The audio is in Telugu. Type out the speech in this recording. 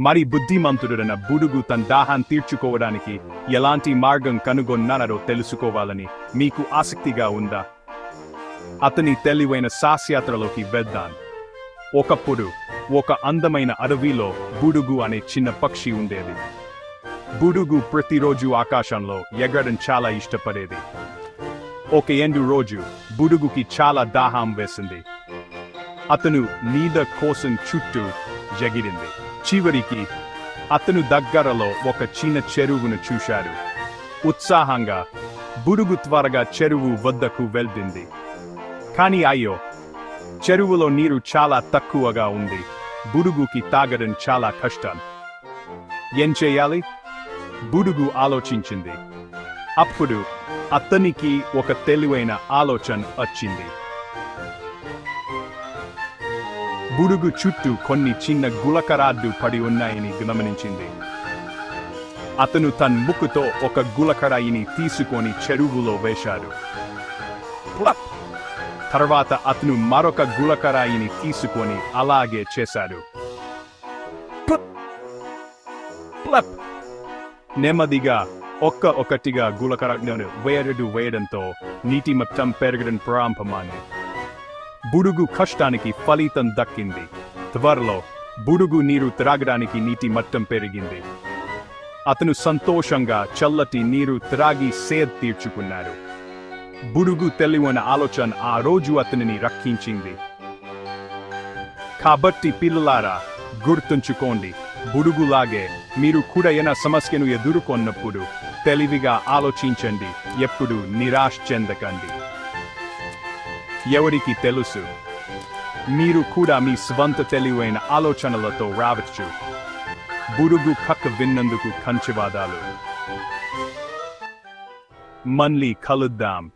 మరి బుద్ధిమంతుడైన బుడుగు తన దాహాన్ని తీర్చుకోవడానికి ఎలాంటి మార్గం కనుగొన్నారో తెలుసుకోవాలని మీకు ఆసక్తిగా ఉందా? అతని తెలివైన సాస్యాత్రలోకి వెళ్దాం. ఒకప్పుడు ఒక అందమైన అడవిలో బుడుగు అనే చిన్న పక్షి ఉండేది. బుడుగు ప్రతిరోజు ఆకాశంలో ఎగడం చాలా ఇష్టపడేది. ఒక ఎండు రోజు బుడుగుకి చాలా దాహం వేసింది. అతను నీద కోసం చుట్టూ జగిరింది చివరికి అతను దగ్గరలో ఒక చిన్న చెరువును చూశాడు. ఉత్సాహంగా బుడుగు త్వరగా చెరువు వద్దకు వెళ్తుంది. కానీ అయ్యో చెరువులో నీరు చాలా తక్కువగా ఉంది. బుడుగుకి తాగడం చాలా కష్టం. ఏం చేయాలి? బుడుగు ఆలోచించింది. అప్పుడు అతనికి ఒక తెలివైన ఆలోచన వచ్చింది. బుడుగు చుట్టూ కొన్ని చిన్న గులకరాడ్డు పడి ఉన్నాయని గమనించింది. అతను తన ముక్కుతో ఒక గులకరాయిని తీసుకొని చెరువులో వేశాడు. తర్వాత అతను మరొక గులకరాయిని తీసుకొని అలాగే చేశాడు. నెమ్మదిగా ఒక్క ఒకటిగా గులకరాలను వేయడు వేయడంతో నీటి మొత్తం పెరగడం ప్రారంభమైంది. బుడుగు కష్టానికి ఫలితం దక్కింది. త్వరలో బుడుగు నీరు త్రాగడానికి నీటి మట్టం పెరిగింది. అతను సంతోషంగా చల్లటి నీరు త్రాగి సేద్ తీర్చుకున్నాడు. బుడుగు తెలివైన ఆలోచన ఆ రోజు అతనిని రక్షించింది కాబట్టి పిల్లలారా గుర్తుంచుకోండి బుడుగులాగే మీరు కూడా ఏనా సమస్యను ఎదుర్కొన్నప్పుడు తెలివిగా ఆలోచించండి ఎప్పుడు నిరాశ చెందకండి. ఎవరికి తెలుసు. మీరు కూడా మీ స్వంత తెలివైన ఆలోచనలతో రావచ్చు. బురుగు కక్క విన్నందుకు కంచివాదాలు. మళ్ళీ కలుద్దాం.